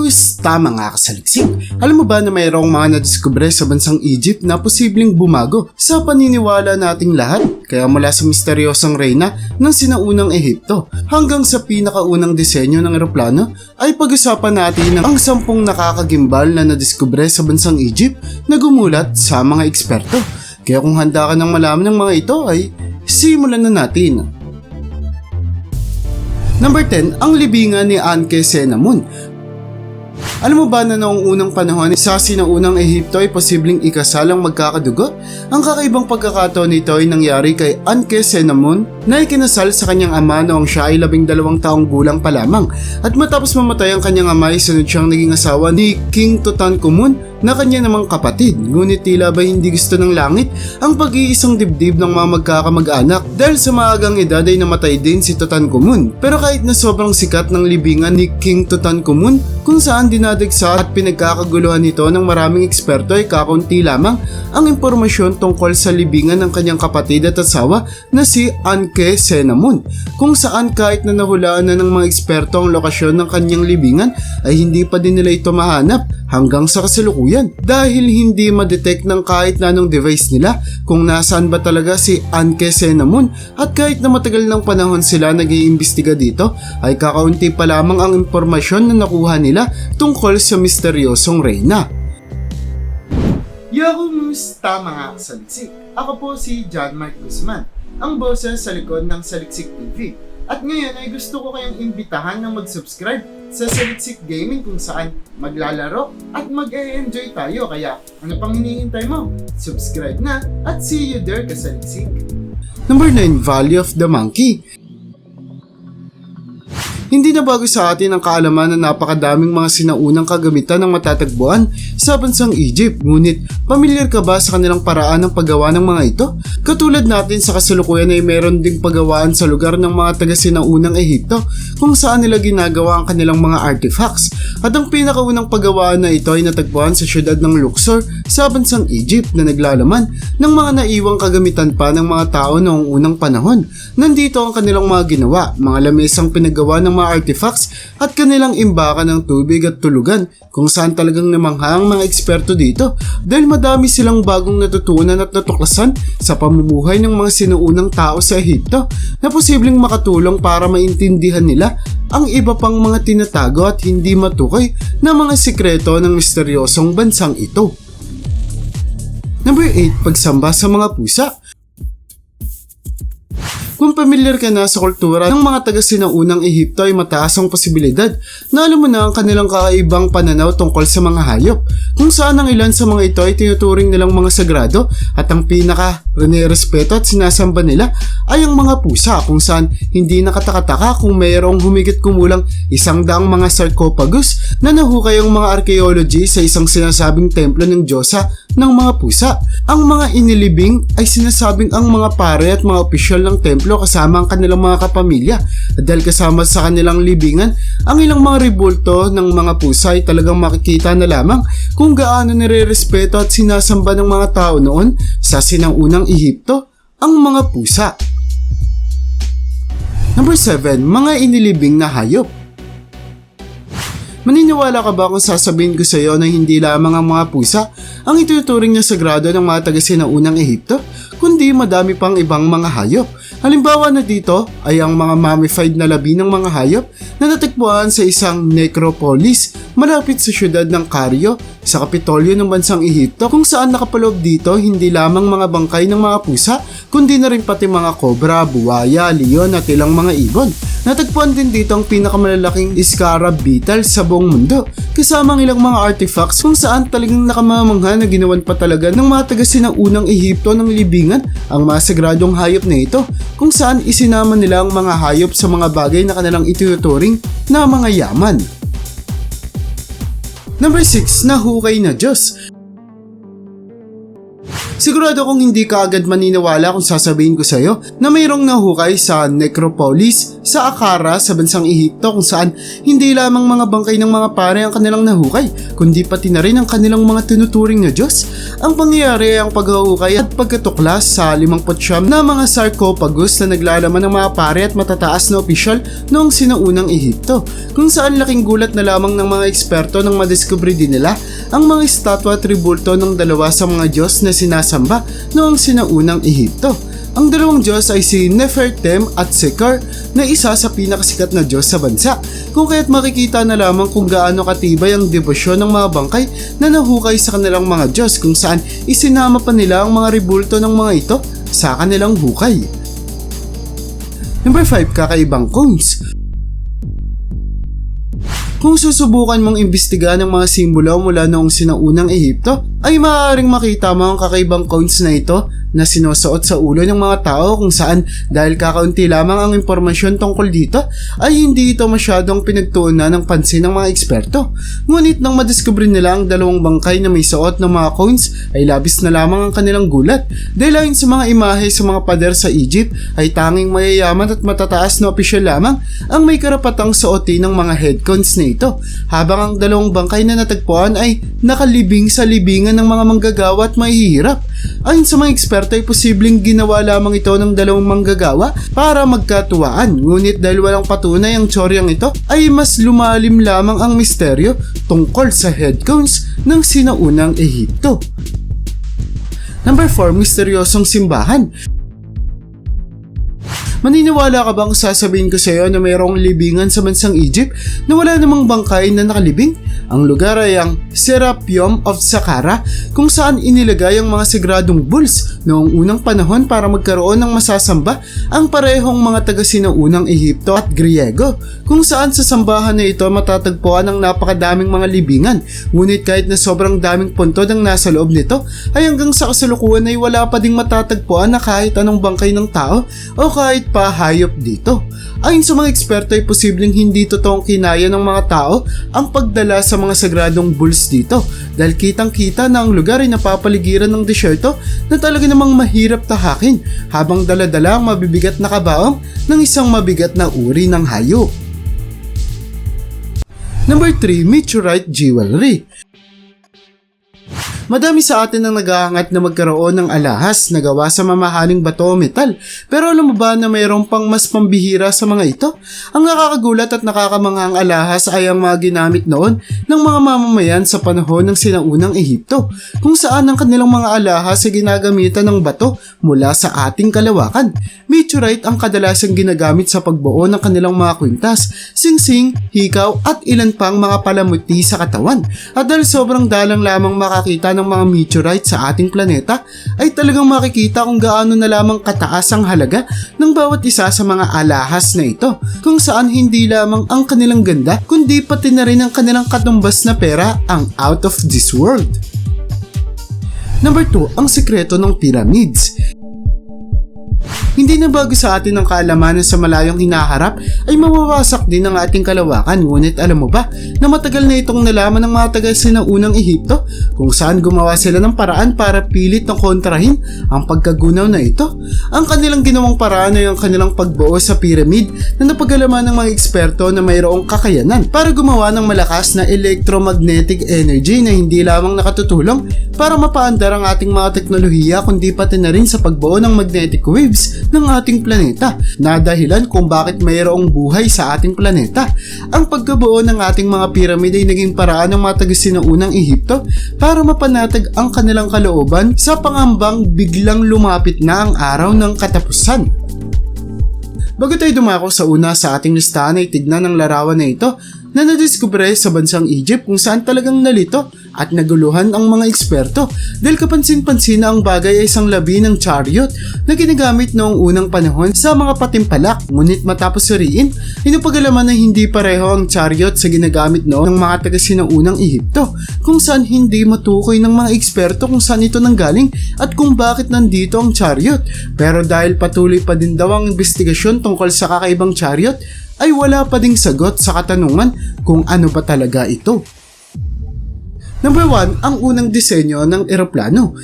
Kumusta mga kasaliksik? Alam mo ba na mayroong mga nadiskubre sa bansang Egypt na posibleng bumago sa paniniwala nating lahat? Kaya mula sa misteryosang reyna ng sinaunang Ehipto hanggang sa pinakaunang disenyo ng eroplano ay pag-usapan natin ang sampung nakakagimbal na nadiskubre sa bansang Egypt na gumulat sa mga eksperto. Kaya kung handa ka ng malaman ng mga ito ay simulan na natin. Number 10, ang libingan ni Anke Senamun. Alam mo ba na noong unang panahon sa sinaunang Ehipto ay posibleng ikasalang magkakadugo? Ang kakaibang pagkakataon nito ay nangyari kay Anke Senamun na ikinasal sa kanyang ama noong siya ay labing dalawang taong gulang pa lamang. At matapos mamatay ang kanyang ama ay siyang naging asawa ni King Tutankhamun na kanya namang kapatid. Ngunit tila ba hindi gusto ng langit ang pag-iisang dibdib ng mga magkakamag-anak? Dahil sa maagang edad ay namatay din si Tutankhamun pero kahit na sobrang sikat ng libingan ni King Tutankhamun kung saan dinadagsa at pinagkakaguluhan nito ng maraming eksperto ay kakaunti lamang ang impormasyon tungkol sa libingan ng kanyang kapatid at asawa na si Anke Senamun kung saan kahit na nahulaan na ng mga eksperto ang lokasyon ng kanyang libingan ay hindi pa din nila ito mahanap hanggang sa kasalukuyan dahil hindi ma-detect ng kahit na anong device nila kung nasaan ba talaga si Anke Senamun at kahit na matagal ng panahon sila nag-iimbestiga dito ay kakaunti pa lamang ang impormasyon na nakuha nila tungkol sa misteryosong reyna. Yo, kumusta mga kasaliksik? Ako po si John Mark Guzman, ang boses sa likod ng Saliksik TV. At ngayon ay gusto ko kayong imbitahan na mag-subscribe sa Saliksik Gaming kung saan maglalaro at mag-e-enjoy tayo. Kaya ano pang hinihintay mo? Subscribe na at see you there kasaliksik. Number 9, Valley of the Monkey. Hindi na bago sa atin ang kaalaman na napakadaming mga sinaunang kagamitan ng matatagpuan sa bansang Egypt. Ngunit, pamilyar ka ba sa kanilang paraan ng paggawa ng mga ito? Katulad natin sa kasalukuyan ay meron ding paggawaan sa lugar ng mga taga sinaunang Ehipto kung saan nila ginagawa ang kanilang mga artifacts. At ang pinakaunang paggawaan na ito ay natagpuan sa syudad ng Luxor sa bansang Egypt na naglalaman ng mga naiwang kagamitan pa ng mga tao noong unang panahon. Nandito ang kanilang mga ginawa, mga lamesang pinagawa ng mga artifacts at kanilang imbakan ng tubig at tulugan kung saan talagang namangha ang mga eksperto dito dahil madami silang bagong natutunan at natuklasan sa pamumuhay ng mga sinuunang tao sa Ehipto na posibleng makatulong para maintindihan nila ang iba pang mga tinatago at hindi matukoy na mga sikreto ng misteryosong bansang ito. Number 8, pagsamba sa mga pusa. Kung pamilyar ka na sa kultura ng mga taga sinaunang Ehipto ay mataas ang posibilidad na alam mo na ang kanilang kakaibang pananaw tungkol sa mga hayop, kung saan ang ilan sa mga ito ay tinuturing nilang mga sagrado at ang pinaka respeto at sinasamba nila ay ang mga pusa kung saan hindi nakatakataka kung mayroong humigit kumulang isang daang mga sarcophagus na nahukay ang mga archaeology sa isang sinasabing templo ng Diyosa ng mga pusa. Ang mga inilibing ay sinasabing ang mga pare at mga opisyal ng templo kasama ang kanilang mga kapamilya. At dahil kasama sa kanilang libingan, ang ilang mga rebulto ng mga pusa ay talagang makikita na lamang kung gaano nire-respeto at sinasamba ng mga tao noon sa sinaunang Ehipto ang mga pusa. Number 7, mga inilibing na hayop. Maniniwala ka ba kung sasabihin ko sa iyo na hindi lamang ang mga pusa ang ituturing na sagrado ng mga taga sinaunang Ehipto, kundi madami pang ibang mga hayop. Halimbawa na dito ay ang mga mummified na labi ng mga hayop na natagpuan sa isang necropolis malapit sa syudad ng Cairo sa Kapitolyo ng bansang Ehipto kung saan nakapaloob dito hindi lamang mga bangkay ng mga pusa kundi na rin pati mga kobra, buwaya, leon at ilang mga ibon. Natagpuan din dito ang pinakamalalaking scarab beetle sa buong mundo kasama ang ilang mga artifacts kung saan talagang nakamamangha na ginawan pa talaga ng mga taga sinaunang Ehipto ng libingan ang mga sagradong hayop na ito kung saan isinama nila ang mga hayop sa mga bagay na kanilang itinuturing na mga yaman. Number 6, nahukay na Diyos. Sigurado kong hindi ka agad maniniwala kung sasabihin ko sa'yo na mayroong nahukay sa necropolis sa Akara sa bansang Ehipto kung saan hindi lamang mga bangkay ng mga pare ang kanilang nahukay, kundi pati na rin ang kanilang mga tinuturing na Diyos. Ang pangyayari ay ang paghahukay at pagkatuklas sa 59 na mga sarcophagus na naglalaman ng mga pare at matataas na opisyal noong sinaunang Ehipto, kung saan laking gulat na lamang ng mga eksperto nang madiskubre din nila ang mga estatwa at tribulto ng dalawa sa mga Diyos na sinasamba noong sinaunang Ehipto. Ang dalawang Diyos ay si Nefertem at Sekar na isa sa pinakasikat na Diyos sa bansa. Kung kaya't makikita na lamang kung gaano katibay ang debosyon ng mga bangkay na nahukay sa kanilang mga Diyos kung saan isinama pa nila ang mga ribulto ng mga ito sa kanilang hukay. Number 5, kakaibang cones. Kung susubukan mong imbestigahan ang mga simbolo mula noong sinaunang Ehipto, ay maaaring makita mo ang kakaibang cones na ito na sinusuot sa ulo ng mga tao kung saan dahil kakaunti lamang ang impormasyon tungkol dito ay hindi ito masyadong pinagtuunan ng pansin ng mga eksperto. Ngunit nang madiskubre nila ang dalawang bangkay na may suot ng mga cones ay labis na lamang ang kanilang gulat dahil ayon sa mga imahe sa mga pader sa Egypt ay tanging mayayaman at matataas na opisyal lamang ang may karapatang suotin ng mga head cones na ito habang ang dalawang bangkay na natagpuan ay nakalibing sa libingan ng mga manggagawa at mahihirap. Ayon sa mga eksperto ay posibleng ginawa lamang ito ng dalawang manggagawa para magkatuwaan ngunit dahil walang patunay ang tsoryang ito ay mas lumalim lamang ang misteryo tungkol sa head cones ng sinaunang Ehipto. Number 4, misteryosong simbahan. Maniniwala ka bang sasabihin ko sa iyo na mayroong libingan sa bansang Egypt na wala namang bangkay na nakalibing? Ang lugar ay ang Serapeum of Saqqara kung saan inilagay ang mga sagradong bulls noong unang panahon para magkaroon ng masasamba ang parehong mga taga sinaunang Ehipto at Griego kung saan sa sambahan na ito matatagpuan ang napakadaming mga libingan ngunit kahit na sobrang daming puntod ang nasa loob nito ay hanggang sa kasalukuyan ay wala pa ding matatagpuan na kahit anong bangkay ng tao o kahit pa hayop dito. Ayon sa mga eksperto ay posibleng hindi totoong kinaya ng mga tao ang pagdala sa mga sagradong bulls dito dahil kitang kita na ang lugar ay napapaligiran ng desyerto na talaga namang mahirap tahakin habang daladala ang mabibigat na kabaong ng isang mabigat na uri ng hayop. Number 3, Meteorite Jewelry. Madami sa atin ang naghahangat na magkaroon ng alahas na gawa sa mamahaling bato o metal. Pero alam mo ba na mayroong pang mas pambihira sa mga ito? Ang nakakagulat at nakakamanghang alahas ay ang mga ginamit noon ng mga mamamayan sa panahon ng sinaunang Ehipto, kung saan ang kanilang mga alahas ay ginagamitan ng bato mula sa ating kalawakan. Meteorite ang kadalasang ginagamit sa pagbuo ng kanilang mga kwintas, singsing, hikaw at ilan pang mga palamuti sa katawan. At dahil sobrang dalang lamang makakita mga meteorite sa ating planeta, ay talagang makikita kung gaano na lamang kataas ang halaga ng bawat isa sa mga alahas na ito, kung saan hindi lamang ang kanilang ganda, kundi pati na rin ang kanilang katumbas na pera ang out of this world. Number 2, ang sekreto ng pyramids. Hindi na bago sa atin ang kaalaman na sa malayong hinaharap ay mawawasak din ang ating kalawakan ngunit alam mo ba na matagal na itong nalaman ng mga taga sinaunang Ehipto kung saan gumawa sila ng paraan para pilit na kontrahin ang pagkagunaw na ito. Ang kanilang ginawang paraan ay ang kanilang pagbuo sa pyramid na napagalaman ng mga eksperto na mayroong kakayanan para gumawa ng malakas na electromagnetic energy na hindi lamang nakatutulong para mapaandar ang ating mga teknolohiya kundi pati na rin sa pagbuo ng magnetic waves ng ating planeta na dahilan kung bakit mayroong buhay sa ating planeta. Ang pagkabuo ng ating mga piramid ay naging paraan ng mga taga-sinaunang Ehipto para mapanatag ang kanilang kalooban sa pangambang biglang lumapit na ang araw ng katapusan. Bago tayo dumako sa una sa ating listahan ay tignan ang larawan na ito na nadiskubre sa bansang Egypt kung saan talagang nalito at naguluhan ang mga eksperto dahil kapansin-pansin na ang bagay ay isang labi ng chariot na ginagamit noong unang panahon sa mga patimpalak ngunit matapos suriin ay napagalaman na hindi pareho ang chariot sa ginagamit noon ng mga taga sinaunang Ehipto kung saan hindi matukoy ng mga eksperto kung saan ito nanggaling at kung bakit nandito ang chariot pero dahil patuloy pa din daw ang investigasyon tungkol sa kakaibang chariot ay wala pa ding sagot sa katanungan kung ano ba talaga ito. Number 1, ang unang disenyo ng eroplano.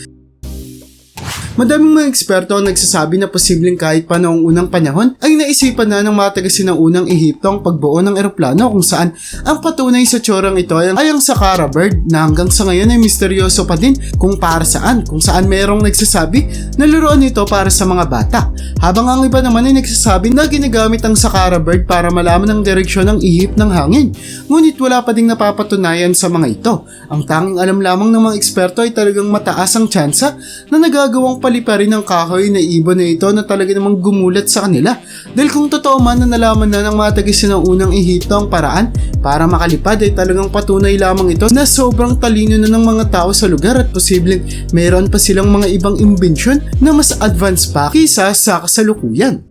Madaming mga eksperto ang nagsasabi na posibleng kahit pa noong unang panahon ay naisipan na ng mga taga-sinaunang Ehipto ang pagbuo ng eroplano kung saan ang patunay sa tsorang ito ay ang Sakara bird na hanggang sa ngayon ay misteryoso pa din kung para saan kung saan merong nagsasabi na laruan ito para sa mga bata. Habang ang iba naman ay nagsasabi na ginagamit ang Sakara bird para malaman ang direksyon ng ihip ng hangin ngunit wala pa ding napapatunayan sa mga ito. Ang tanging alam lamang ng mga eksperto ay talagang mataas ang tsansa na nagagawang paliparin ng kahoy na ibon na ito na talaga namang gumulat sa kanila. Dahil kung totoo man na nalaman na ng mga tagisinang Ehipto ang paraan para makalipad ay talagang patunay lamang ito na sobrang talino na ng mga tao sa lugar at posibleng mayroon pa silang mga ibang imbensyon na mas advanced pa kisa sa kasalukuyan.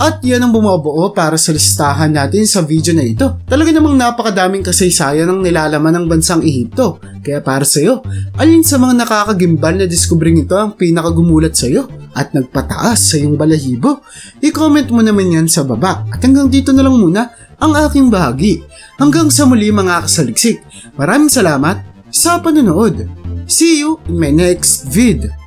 At yan ang bumubuo para sa listahan natin sa video na ito. Talaga namang napakadaming kasaysayan ng nilalaman ng bansang Ehipto. Kaya para sa iyo, alin sa mga nakakagimbal na diskubring ito ang pinakagumulat sa iyo at nagpataas sa iyong balahibo? I-comment mo naman yan sa baba. At hanggang dito na lang muna ang aking bahagi. Hanggang sa muli mga kasaliksik. Maraming salamat sa panonood. See you in my next vid.